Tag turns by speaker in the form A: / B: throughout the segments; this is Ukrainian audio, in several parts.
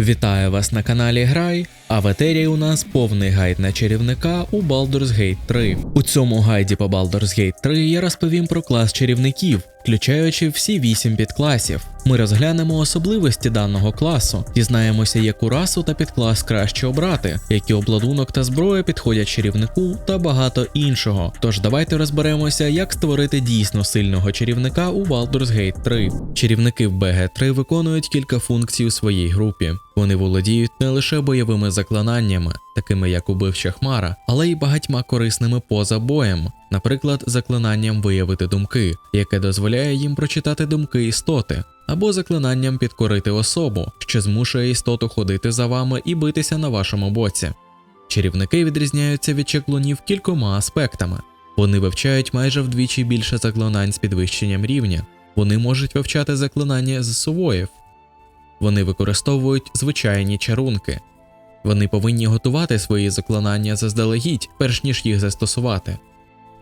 A: Вітаю вас на каналі Грай, а в етері у нас повний гайд на чарівника у Baldur's Gate 3. У цьому гайді по Baldur's Gate 3 я розповім про клас чарівників, включаючи всі 8 підкласів. Ми розглянемо особливості даного класу, дізнаємося, яку расу та підклас краще обрати, які обладунок та зброя підходять чарівнику та багато іншого. Тож давайте розберемося, як створити дійсно сильного чарівника у Baldur's Gate 3. Чарівники в BG3 виконують кілька функцій у своїй групі. Вони володіють не лише бойовими заклинаннями, такими як убивча хмара, але й багатьма корисними поза боєм, наприклад, заклинанням виявити думки, яке дозволяє їм прочитати думки істоти, або заклинанням підкорити особу, що змушує істоту ходити за вами і битися на вашому боці. Чарівники відрізняються від чеклунів кількома аспектами. Вони вивчають майже вдвічі більше заклинань з підвищенням рівня. Вони можуть вивчати заклинання з сувоїв. Вони використовують звичайні чарунки. Вони повинні готувати свої заклинання заздалегідь, перш ніж їх застосувати.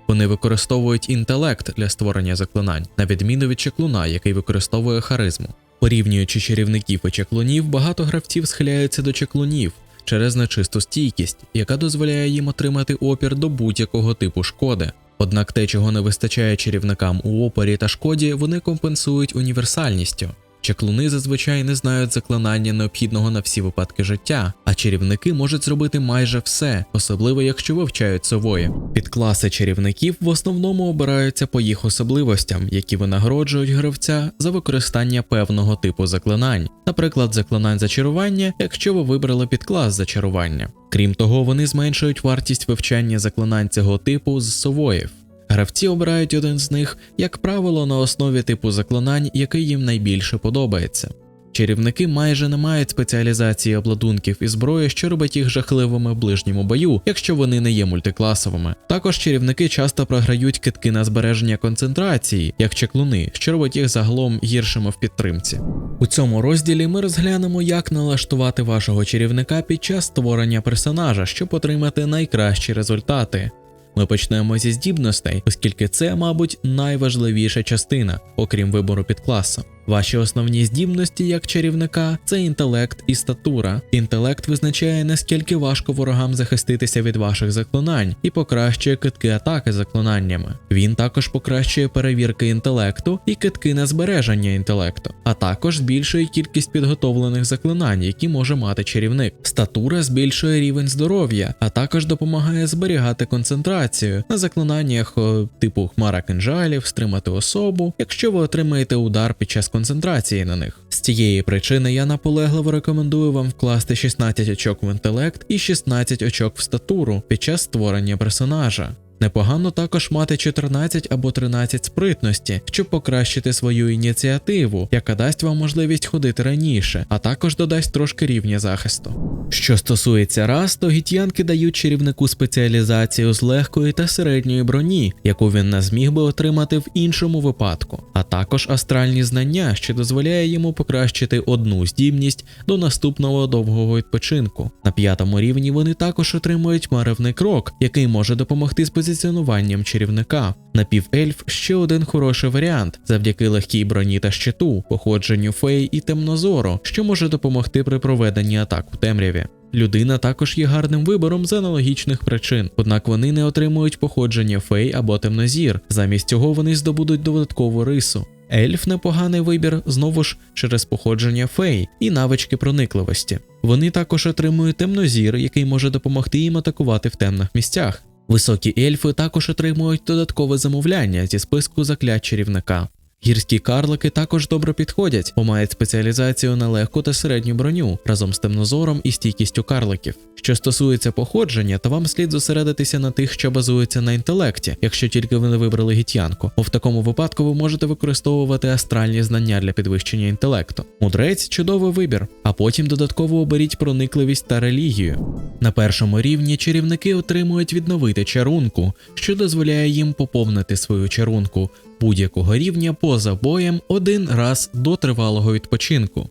A: Вони використовують інтелект для створення заклинань, на відміну від чеклуна, який використовує харизму. Порівнюючи чарівників і чеклунів, багато гравців схиляються до чеклунів через нечисту стійкість, яка дозволяє їм отримати опір до будь-якого типу шкоди. Однак те, чого не вистачає чарівникам у опорі та шкоді, вони компенсують універсальністю. Чаклуни зазвичай не знають заклинання необхідного на всі випадки життя, а чарівники можуть зробити майже все, особливо якщо вивчають сової. Підкласи чарівників в основному обираються по їх особливостям, які винагороджують гравця за використання певного типу заклинань, наприклад, заклинань зачарування, якщо ви вибрали підклас зачарування. Крім того, вони зменшують вартість вивчання заклинань цього типу з совоїв. Гравці обирають один з них, як правило, на основі типу заклинань, який їм найбільше подобається. Чарівники майже не мають спеціалізації обладунків і зброї, що робить їх жахливими в ближньому бою, якщо вони не є мультикласовими. Також чарівники часто програють китки на збереження концентрації, як чеклуни, що робить їх загалом гіршими в підтримці. У цьому розділі ми розглянемо, як налаштувати вашого чарівника під час створення персонажа, щоб отримати найкращі результати. Ми почнемо зі здібностей, оскільки це, мабуть, найважливіша частина, окрім вибору підкласу. Ваші основні здібності як чарівника це інтелект і статура. Інтелект визначає, наскільки важко ворогам захиститися від ваших заклинань і покращує китки атаки заклинаннями. Він також покращує перевірки інтелекту і китки на збереження інтелекту, а також збільшує кількість підготовлених заклинань, які може мати чарівник. Статура збільшує рівень здоров'я, а також допомагає зберігати концентрацію на заклинаннях типу хмара кинжалів, стримати особу, якщо ви отримаєте удар під час концентрації на них. З цієї причини я наполегливо рекомендую вам вкласти 16 очок в інтелект і 16 очок в статуру під час створення персонажа. Непогано також мати 14 або 13 спритності, щоб покращити свою ініціативу, яка дасть вам можливість ходити раніше, а також додасть трошки рівня захисту. Що стосується рас, то гітянки дають чарівнику спеціалізацію з легкої та середньої броні, яку він не зміг би отримати в іншому випадку, а також астральні знання, що дозволяє йому покращити одну здібність до наступного довгого відпочинку. На п'ятому рівні вони також отримують маревний крок, який може допомогти з позиціонуванням чарівника. Напівельф ще один хороший варіант завдяки легкій броні та щиту, походженню фей і темнозору, що може допомогти при проведенні атак у темряві. Людина також є гарним вибором з аналогічних причин, однак вони не отримують походження фей або темнозір. Замість цього вони здобудуть додаткову рису. Ельф непоганий вибір знову ж через походження фей і навички проникливості. Вони також отримують темнозір, який може допомогти їм атакувати в темних місцях. Високі ельфи також отримують додаткове замовляння зі списку заклять чарівника. Гірські карлики також добре підходять, бо мають спеціалізацію на легку та середню броню разом з темнозором і стійкістю карликів. Що стосується походження, то вам слід зосередитися на тих, що базуються на інтелекті, якщо тільки ви не вибрали гітянку, бо в такому випадку ви можете використовувати астральні знання для підвищення інтелекту. Мудрець чудовий вибір, а потім додатково оберіть проникливість та релігію. На першому рівні чарівники отримують відновити чарунку, що дозволяє їм поповнити свою чарунку будь-якого рівня поза боєм один раз до тривалого відпочинку.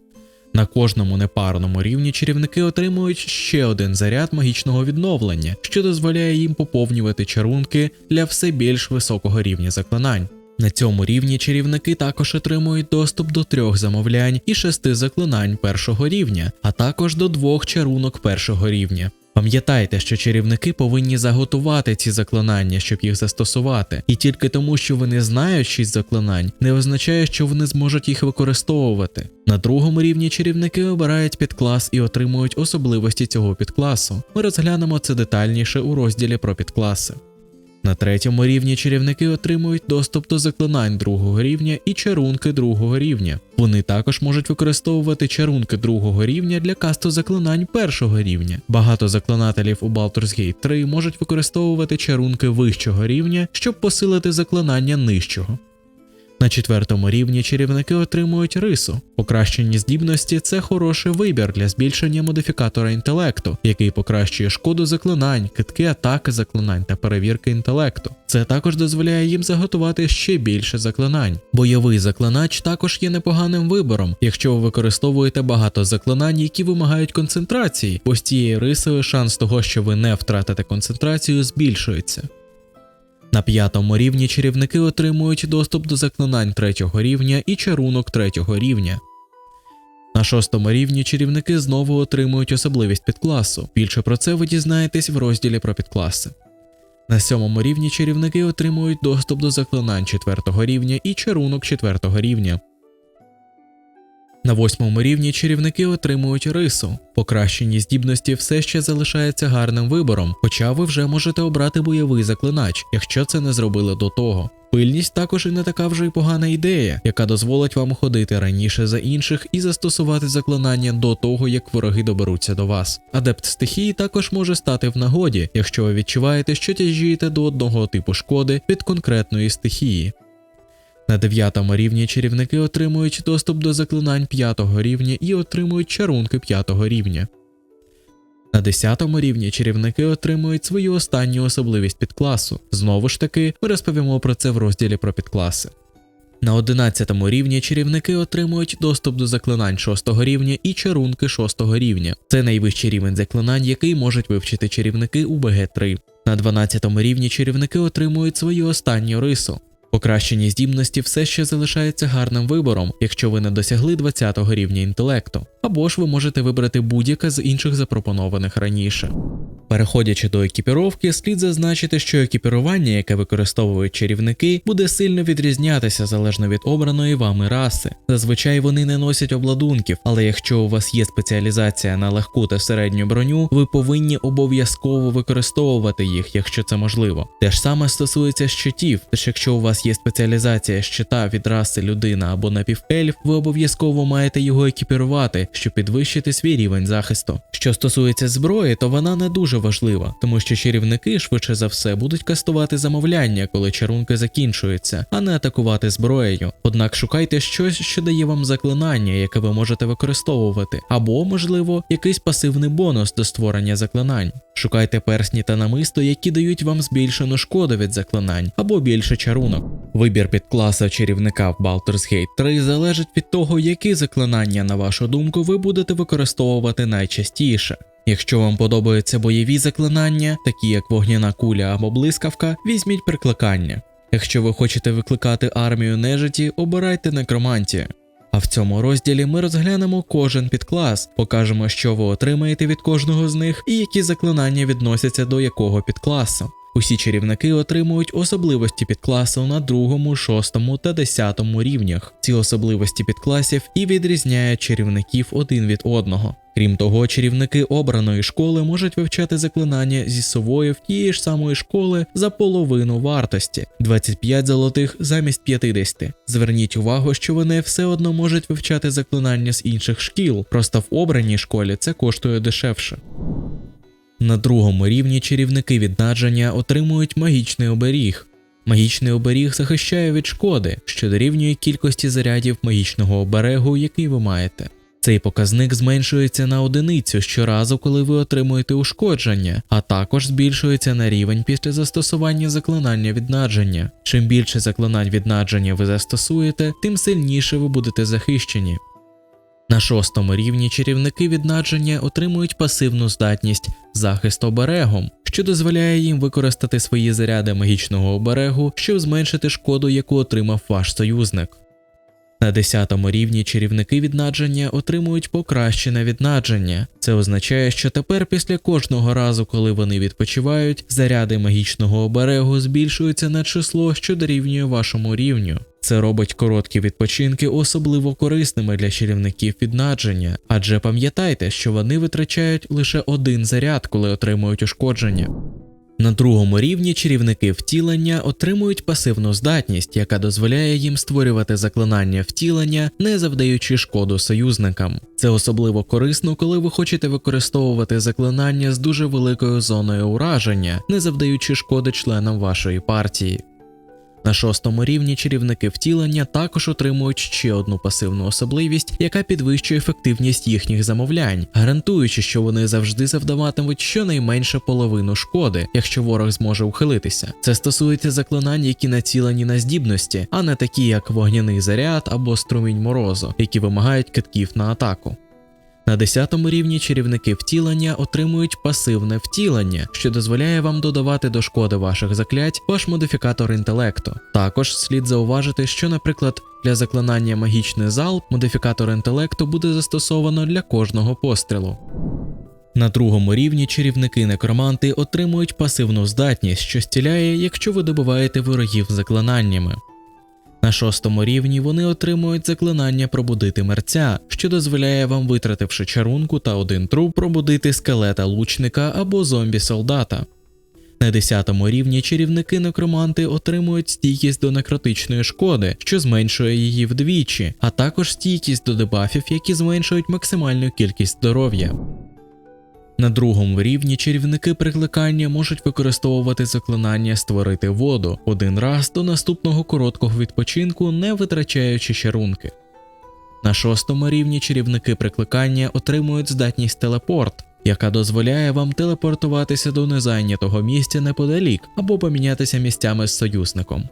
A: На кожному непарному рівні чарівники отримують ще один заряд магічного відновлення, що дозволяє їм поповнювати чарунки для все більш високого рівня заклинань. На цьому рівні чарівники також отримують доступ до трьох замовлянь і шести заклинань першого рівня, а також до двох чарунок першого рівня. Пам'ятайте, що чарівники повинні заготувати ці заклинання, щоб їх застосувати, і тільки тому, що вони знають шість заклинань, не означає, що вони зможуть їх використовувати. На другому рівні чарівники обирають підклас і отримують особливості цього підкласу. Ми розглянемо це детальніше у розділі про підкласи. На третьому рівні чарівники отримують доступ до заклинань другого рівня і чарунки другого рівня. Вони також можуть використовувати чарунки другого рівня для касту заклинань першого рівня. Багато заклинателів у Baldur's Gate 3 можуть використовувати чарунки вищого рівня, щоб посилити заклинання нижчого. На четвертому рівні чарівники отримують рису. Покращені здібності це хороший вибір для збільшення модифікатора інтелекту, який покращує шкоду заклинань, китки атаки заклинань та перевірки інтелекту. Це також дозволяє їм заготувати ще більше заклинань. Бойовий заклинач також є непоганим вибором, якщо ви використовуєте багато заклинань, які вимагають концентрації, бо з цією рисою шанс того, що ви не втратите концентрацію, збільшується. На п'ятому рівні чарівники отримують доступ до заклинань третього рівня і чарунок третього рівня. На шостому рівні чарівники знову отримують особливість підкласу. Більше про це ви дізнаєтесь в розділі про підкласи. На сьомому рівні чарівники отримують доступ до заклинань четвертого рівня і чарунок четвертого рівня. На восьмому рівні чарівники отримують рису. Покращені здібності все ще залишається гарним вибором, хоча ви вже можете обрати бойовий заклинач, якщо це не зробили до того. Пильність також і не така вже й погана ідея, яка дозволить вам ходити раніше за інших і застосувати заклинання до того, як вороги доберуться до вас. Адепт стихії також може стати в нагоді, якщо ви відчуваєте, що тяжієте до одного типу шкоди від конкретної стихії. На дев'ятому рівні чарівники отримують доступ до заклинань п'ятого рівня і отримують чарунки п'ятого рівня. На 10 рівні чарівники отримують свою останню особливість підкласу. Знову ж таки, ми розповімо про це в розділі про підкласи. На 11 рівні чарівники отримують доступ до заклинань 6 рівня і чарунки 6 рівня. Це найвищий рівень заклинань, який можуть вивчити чарівники у БГ3. На 12 рівні чарівники отримують свою останню рису. Покращені здібності все ще залишається гарним вибором, якщо ви не досягли 20 рівня інтелекту, або ж ви можете вибрати будь-яке з інших запропонованих раніше. Переходячи до екіпіровки, слід зазначити, що екіпірування, яке використовують чарівники, буде сильно відрізнятися залежно від обраної вами раси. Зазвичай вони не носять обладунків, але якщо у вас є спеціалізація на легку та середню броню, ви повинні обов'язково використовувати їх, якщо це можливо. Те ж саме стосується щитів, тож якщо у вас є спеціалізація щита від раси людина або напівельф, ви обов'язково маєте його екіпірувати, щоб підвищити свій рівень захисту. Що стосується зброї, то вона не дуже важлива, тому що чарівники швидше за все будуть кастувати замовляння, коли чарунки закінчуються, а не атакувати зброєю. Однак шукайте щось, що дає вам заклинання, яке ви можете використовувати, або, можливо, якийсь пасивний бонус до створення заклинань. Шукайте персні та намисто, які дають вам збільшену шкоду від заклинань або більше чарунок. Вибір підкласа чарівника в Baldur's Gate 3 залежить від того, які заклинання, на вашу думку, ви будете використовувати найчастіше. Якщо вам подобаються бойові заклинання, такі як вогняна куля або блискавка, візьміть прикликання. Якщо ви хочете викликати армію нежиті, обирайте некромантію. А в цьому розділі ми розглянемо кожен підклас, покажемо, що ви отримаєте від кожного з них і які заклинання відносяться до якого підкласу. Усі чарівники отримують особливості підкласу на другому, шостому та десятому рівнях. Ці особливості підкласів і відрізняють чарівників один від одного. Крім того, чарівники обраної школи можуть вивчати заклинання зі совою в тієї ж самої школи за половину вартості 25 золотих замість 50. Зверніть увагу, що вони все одно можуть вивчати заклинання з інших шкіл, просто в обраній школі це коштує дешевше. На другому рівні чарівники віднадження отримують магічний оберіг. Магічний оберіг захищає від шкоди, що дорівнює кількості зарядів магічного оберегу, який ви маєте. Цей показник зменшується на одиницю щоразу, коли ви отримуєте ушкодження, а також збільшується на рівень після застосування заклинання віднадження. Чим більше заклинань віднадження ви застосуєте, тим сильніше ви будете захищені. На шостому рівні чарівники віднадження отримують пасивну здатність захист оберегом, що дозволяє їм використати свої заряди магічного оберегу, щоб зменшити шкоду, яку отримав ваш союзник. На 10 рівні чарівники віднадження отримують покращене віднадження. Це означає, що тепер після кожного разу, коли вони відпочивають, заряди магічного оберегу збільшуються на число, що дорівнює вашому рівню. Це робить короткі відпочинки особливо корисними для чарівників віднадження, адже пам'ятайте, що вони витрачають лише один заряд, коли отримують ушкодження. На другому рівні чарівники втілення отримують пасивну здатність, яка дозволяє їм створювати заклинання втілення, не завдаючи шкоду союзникам. Це особливо корисно, коли ви хочете використовувати заклинання з дуже великою зоною ураження, не завдаючи шкоди членам вашої партії. На шостому рівні чарівники втілення також отримують ще одну пасивну особливість, яка підвищує ефективність їхніх замовлянь, гарантуючи, що вони завжди завдаватимуть щонайменше половину шкоди, якщо ворог зможе ухилитися. Це стосується заклинань, які націлені на здібності, а не такі, як вогняний заряд або струмінь морозу, які вимагають китків на атаку. На 10 рівні чарівники втілення отримують пасивне втілення, що дозволяє вам додавати до шкоди ваших заклять ваш модифікатор інтелекту. Також слід зауважити, що, наприклад, для заклинання магічний зал модифікатор інтелекту буде застосовано для кожного пострілу. На другому рівні чарівники-некроманти отримують пасивну здатність, що стіляє, якщо ви добиваєте ворогів заклинаннями. На шостому рівні вони отримують заклинання пробудити мерця, що дозволяє вам, витративши чарунку та один труп, пробудити скелета лучника або зомбі-солдата. На 10 рівні чарівники некроманти отримують стійкість до некротичної шкоди, що зменшує її вдвічі, а також стійкість до дебафів, які зменшують максимальну кількість здоров'я. На другому рівні чарівники прикликання можуть використовувати заклинання створити воду один раз до наступного короткого відпочинку, не витрачаючи чарунки. На шостому рівні чарівники прикликання отримують здатність телепорт, яка дозволяє вам телепортуватися до незайнятого місця неподалік або помінятися місцями з союзником.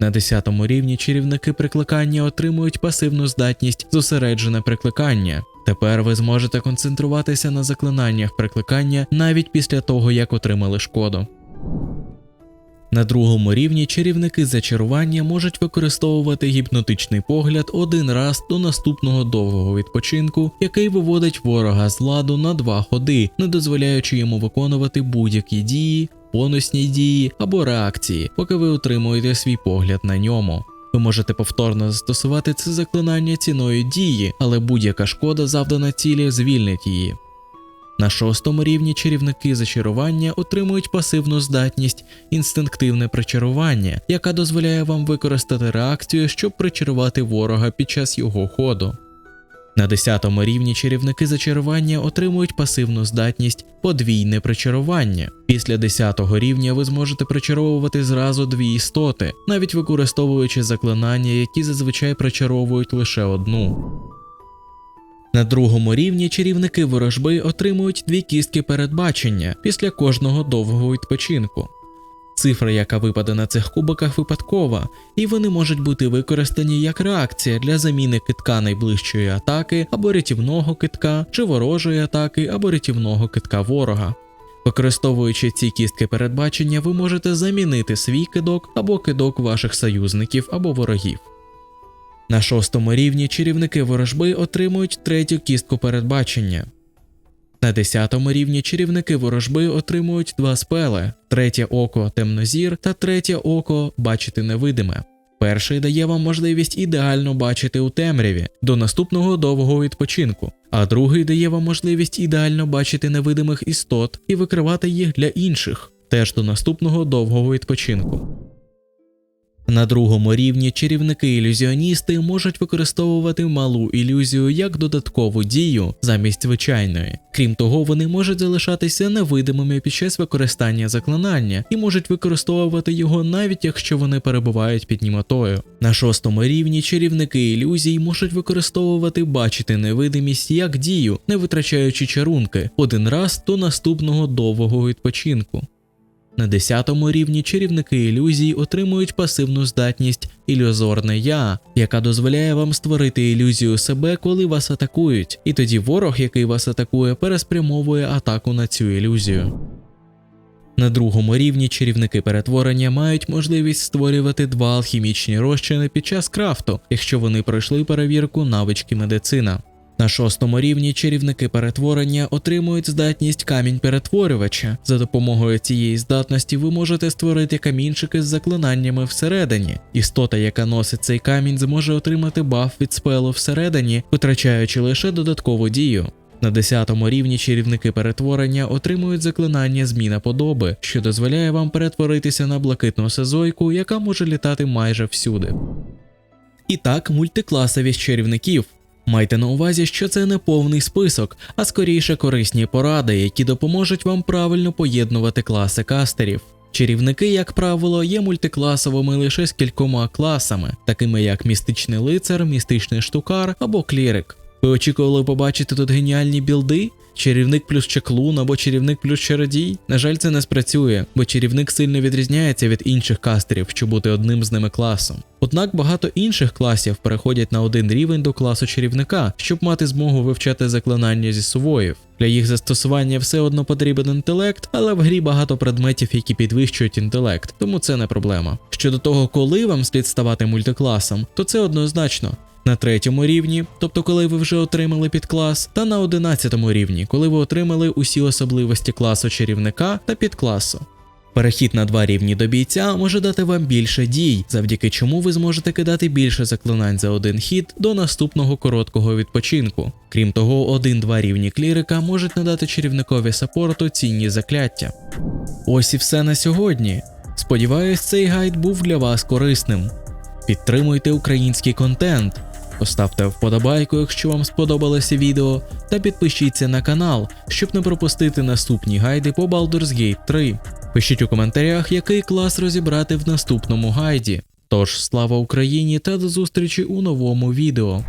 A: На 10 рівні чарівники прикликання отримують пасивну здатність зосереджене прикликання. Тепер ви зможете концентруватися на заклинаннях прикликання навіть після того, як отримали шкоду. На другому рівні чарівники зачарування можуть використовувати гіпнотичний погляд один раз до наступного довгого відпочинку, який виводить ворога з ладу на два ходи, не дозволяючи йому виконувати будь-які дії, бонусні дії або реакції, поки ви утримуєте свій погляд на ньому. Ви можете повторно застосувати це заклинання ціною дії, але будь-яка шкода завдана цілі звільнить її. На шостому рівні чарівники зачарування отримують пасивну здатність інстинктивне причарування, яка дозволяє вам використати реакцію, щоб причарувати ворога під час його ходу. На 10 рівні чарівники зачарування отримують пасивну здатність подвійне причарування. Після 10 рівня ви зможете причаровувати зразу дві істоти, навіть використовуючи заклинання, які зазвичай причаровують лише одну. На другому рівні чарівники ворожби отримують дві кістки передбачення після кожного довгого відпочинку. Цифра, яка випаде на цих кубиках, випадкова, і вони можуть бути використані як реакція для заміни китка найближчої атаки або рятівного китка, чи ворожої атаки або рятівного китка ворога. Використовуючи ці кістки передбачення, ви можете замінити свій кидок або кидок ваших союзників або ворогів. На шостому рівні чарівники ворожби отримують третю кістку передбачення. На 10 рівні чарівники ворожби отримують два спели: третє око темнозір та третє око бачити невидиме. Перший дає вам можливість ідеально бачити у темряві до наступного довгого відпочинку, а другий дає вам можливість ідеально бачити невидимих істот і викривати їх для інших, теж до наступного довгого відпочинку. На другому рівні чарівники-ілюзіоністи можуть використовувати малу ілюзію як додаткову дію замість звичайної. Крім того, вони можуть залишатися невидимими під час використання заклинання і можуть використовувати його навіть якщо вони перебувають під німотою. На шостому рівні чарівники ілюзій можуть використовувати бачити невидимість як дію, не витрачаючи чарунки один раз до наступного довгого відпочинку. На 10 рівні чарівники ілюзій отримують пасивну здатність ілюзорне я, яка дозволяє вам створити ілюзію себе, коли вас атакують, і тоді ворог, який вас атакує, переспрямовує атаку на цю ілюзію. На другому рівні чарівники перетворення мають можливість створювати два алхімічні розчини під час крафту, якщо вони пройшли перевірку навички медицина. На шостому рівні чарівники перетворення отримують здатність камінь перетворювача. За допомогою цієї здатності ви можете створити камінчики з заклинаннями всередині. Істота, яка носить цей камінь, зможе отримати баф від спелу всередині, витрачаючи лише додаткову дію. На 10 рівні чарівники перетворення отримують заклинання зміна подоби, що дозволяє вам перетворитися на блакитну сезойку, яка може літати майже всюди. І так, мультикласовість чарівників. Майте на увазі, що це не повний список, а скоріше корисні поради, які допоможуть вам правильно поєднувати класи кастерів. Чарівники, як правило, є мультикласовими лише з кількома класами, такими як містичний лицар, містичний штукар або клірик. Ви очікували побачити тут геніальні білди? Чарівник плюс чаклун або чарівник плюс чародій? На жаль, це не спрацює, бо чарівник сильно відрізняється від інших кастерів, щоб бути одним з ними класом. Однак багато інших класів переходять на один рівень до класу чарівника, щоб мати змогу вивчати заклинання зі сувоїв. Для їх застосування все одно потрібен інтелект, але в грі багато предметів, які підвищують інтелект, тому це не проблема. Щодо того, коли вам слід ставати мультикласом, то це однозначно. На третьому рівні, тобто коли ви вже отримали підклас, та на одинадцятому рівні, коли ви отримали усі особливості класу чарівника та підкласу. Перехід на два рівні до бійця може дати вам більше дій, завдяки чому ви зможете кидати більше заклинань за один хід до наступного короткого відпочинку. Крім того, один-два рівні клірика можуть надати чарівникові саппорту цінні закляття. Ось і все на сьогодні. Сподіваюсь, цей гайд був для вас корисним. Підтримуйте український контент, поставте вподобайку, якщо вам сподобалося відео, та підпишіться на канал, щоб не пропустити наступні гайди по Baldur's Gate 3. Пишіть у коментарях, який клас розібрати в наступному гайді. Тож слава Україні та до зустрічі у новому відео.